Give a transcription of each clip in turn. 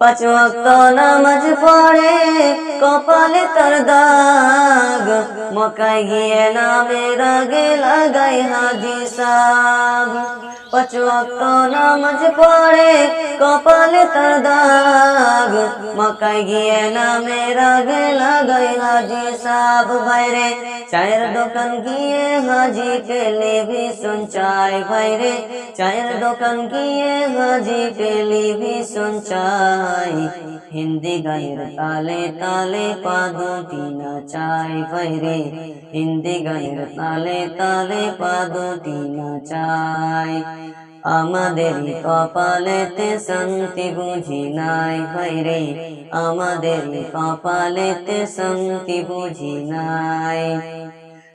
পাঁচ ওয়াক্ত নামাজ পড়ে কপালে তার দাগ। মকাই গিয়ে নামের আগে লাগাই হাজি সাব পাঁচ ওয়াক্ত নামাজ পড়ে কপালে তার দাগ মকাই গিয়ে নামে রাগে লাগাই হাজি সাব বাইরে চায়ের দোকান গিয়ে হাজি টেলিভিশন চাই বাইরে চায়ের দোকান গিয়ে হাজি টেলিভিশন চাই হিন্দি গানের তালে তালে পাদুটি না চাই বাইরে হিন্দি গানের তালে তালে পাদুটি না চাই। আমাদের কপালেতে শান্তি বুঝি নাই ভাইরে আমাদের কপালেতে শান্তি বুঝি নাই।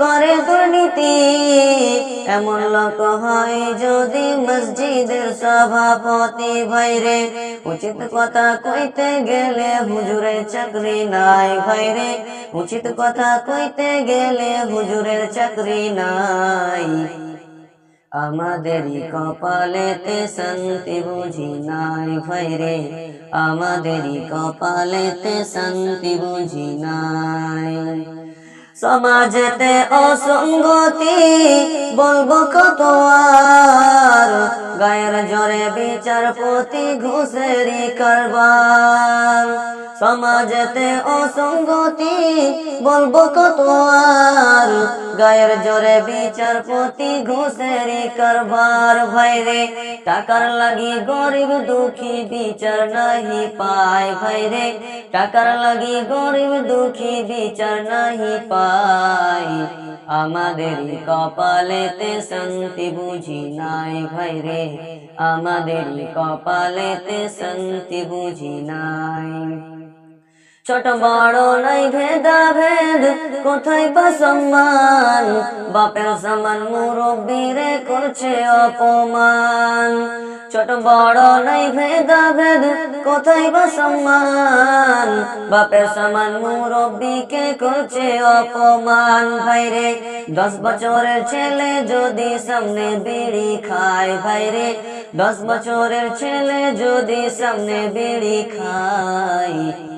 করে দুর্নীতি। এমন লোক হয় যদি মসজিদের সভাপতি ভাইরে উচিত কথা কইতে গেলে হুজুরের চাকরি নাই ভাইরে উচিত কথা কইতে গেলে হুজুরের চাকরি নাই। আমাদেরই কপালেতে শান্তি বুঝি নাই ভাইরে আমাদেরই কপালেতে শান্তি বুঝি নাই। সমাজেতে অসঙ্গতি বলব কত আর? গায়ের জরে বিচারপতি ঘুষেরি কারবার। সমাজেতে অসঙ্গতি বলব কত আর? গায়ের জোরে বিচারপতি ঘুষেরি কারবার ভাইরে টাকার লাগি গরিব দুঃখী বিচার নাহি পায় ভাইরে টাকার লাগি গরিব দুঃখী বিচার নাহি পায়। আমাদের কপালেতে শান্তি বুঝি নাই ভাইরে আমাদের কপালেতে শান্তি বুঝি নাই। ছোট বড় নাই ভেদা ভেদ কোথায় বা সম্মান? বাপের সমান মুরব্বীরে করছে অপমান। ছোট বড় নাই ভেদা ভেদ কোথায় বা সম্মান? বাপের সমান মুরব্বীকে করছে অপমান। ভাইরে, দশ বছরের ছেলে যদি সামনে বিড়ি খায়, ভাইরে, দশ বছরের ছেলে যদি সামনে বিড়ি খায়।